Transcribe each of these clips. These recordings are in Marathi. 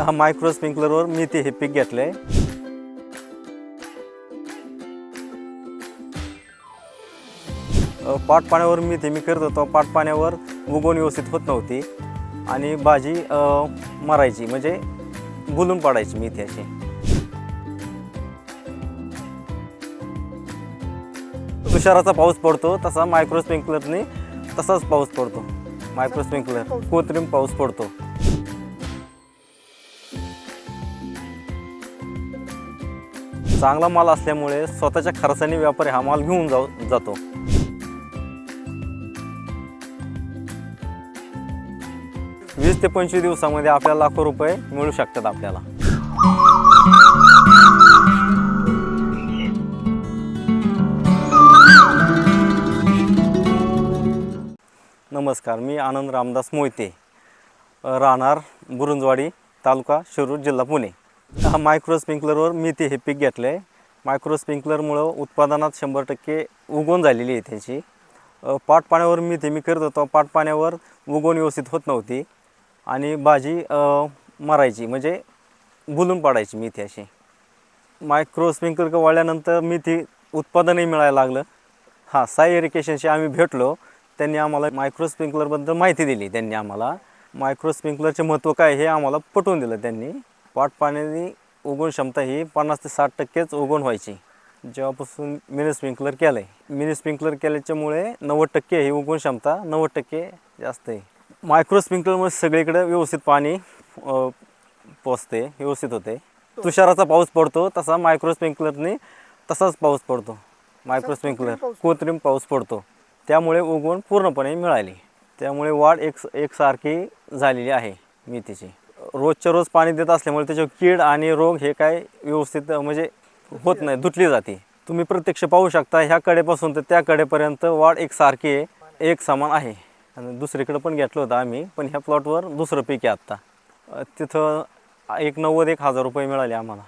हा मायक्रो स्प्रिंकलरवर मी ते हे पीक घेतलं आहे पाट पाण्यावर मी ते मी करत होतो. पाट पाण्यावर उगवण व्यवस्थित होत नव्हती. आणि भाजी मरायची म्हणजे बुलून पडायची मी ती अशी. तुषाराचा पाऊस पडतो तसा मायक्रो स्प्रिंकलरने तसाच पाऊस पडतो. मायक्रो स्प्रिंकलर कृत्रिम पाऊस पडतो. चांगला माल असल्यामुळे स्वतःच्या खर्चाने व्यापारी हा माल घेऊन जाऊ जातो. वीस ते पंचवीस दिवसामध्ये आपल्याला लाखो रुपये मिळू शकतात आपल्याला. नमस्कार मी आनंद रामदास मोहिते. राहणार बुरुंजवाडी तालुका शिरूर जिल्हा पुणे. हा मायक्रो स्प्रिंकलरवर मी ते हे पीक घेतलं आहे मायक्रो स्प्रिंकलरमुळं उत्पादनात शंभर टक्के उगवण झालेली आहे त्याची. पाट पाण्यावर मी ते मी करत होतो. पाट पाण्यावर उगवण व्यवस्थित होत नव्हती. आणि भाजी मारायची मरायची म्हणजे बुलून पाडायची मी ती अशी. मायक्रो स्प्रिंकलर वाळल्यानंतर मी ती उत्पादनही मिळायला लागलं. हां साई इरिगेशनशी आम्ही भेटलो. त्यांनी आम्हाला मायक्रो स्प्रिंकलरबद्दल माहिती दिली. त्यांनी आम्हाला मायक्रो स्प्रिंकलरचे महत्त्व काय हे आम्हाला पटवून दिलं त्यांनी. पाट पाण्याने उगवण क्षमता ही पन्नास ते साठ टक्केच उगवण व्हायची. जेव्हापासून मिनी स्प्रिंकलर केलं आहे मिनी स्प्रिंकलर केल्याच्यामुळे नव्वद टक्के ही उगवण क्षमता नव्वद टक्के जास्त आहे. मायक्रो स्प्रिंकलरमुळे सगळीकडे व्यवस्थित पाणी पोचते व्यवस्थित होते. तुषाराचा पाऊस पडतो तसा मायक्रो स्प्रिंकलरने तसाच पाऊस पडतो. मायक्रो स्प्रिंकलर कृत्रिम पाऊस पडतो. त्यामुळे उगवण पूर्णपणे मिळाली. त्यामुळे वाढ एक एकसारखी झालेली आहे. मेथीची. रोजच्या रोज पाणी देत असल्यामुळे त्याच्यावर कीड आणि रोग हे काय व्यवस्थित म्हणजे होत नाही धुतली जाते. तुम्ही प्रत्यक्ष पाहू शकता ह्या कडेपासून तर त्या कडेपर्यंत वाढ एकसारखी आहे एक समान आहे. आणि दुसरीकडे पण घेतलं होतं आम्ही पण ह्या प्लॉटवर दुसरं पीक आहे आत्ता. तिथं एक नव्वद एक हजार रुपये मिळाले आम्हाला.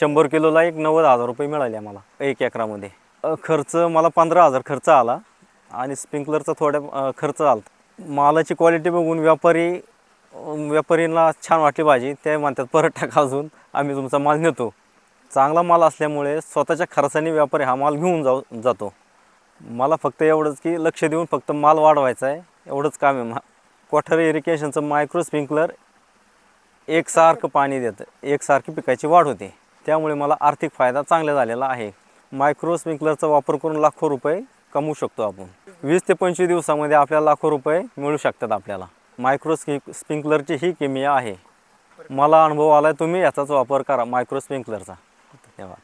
शंभर किलोला एक नव्वद हजार रुपये मिळाले आम्हाला एक एकरामध्ये. खर्च मला पंधरा हजार खर्च आला आणि स्प्रिंकलरचा थोड्या खर्च आला. मालाची क्वालिटी बघून व्यापारी व्यापारीला व्यापारींना छान वाटली भाजी. ते म्हणतात परत टाका अजून. आम्ही तुमचा माल नेतो. चांगला माल असल्यामुळे स्वतःच्या खर्चाने व्यापारी हा माल घेऊन जाऊ जातो. मला फक्त एवढंच की लक्ष देऊन फक्त माल वाढवायचा आहे. एवढंच काम आहे. मा कोठारी इरिगेशनचं मायक्रो स्प्रिंकलर एकसारखं पाणी देतं. एकसारखी पिकाची वाढ होते. त्यामुळे मला आर्थिक फायदा चांगला झालेला आहे. मायक्रो स्प्रिंकलरचा वापर करून लाखो रुपये कमवू शकतो आपण. वीस ते पंचवीस दिवसामध्ये आपल्याला लाखो रुपये मिळू शकतात आपल्याला. मायक्रोस्कि स्प्रिंकलरची ही किमिया आहे. मला अनुभव आला आहे तुम्ही याचाच वापर करा मायक्रो स्प्रिंकलरचा धन्यवाद.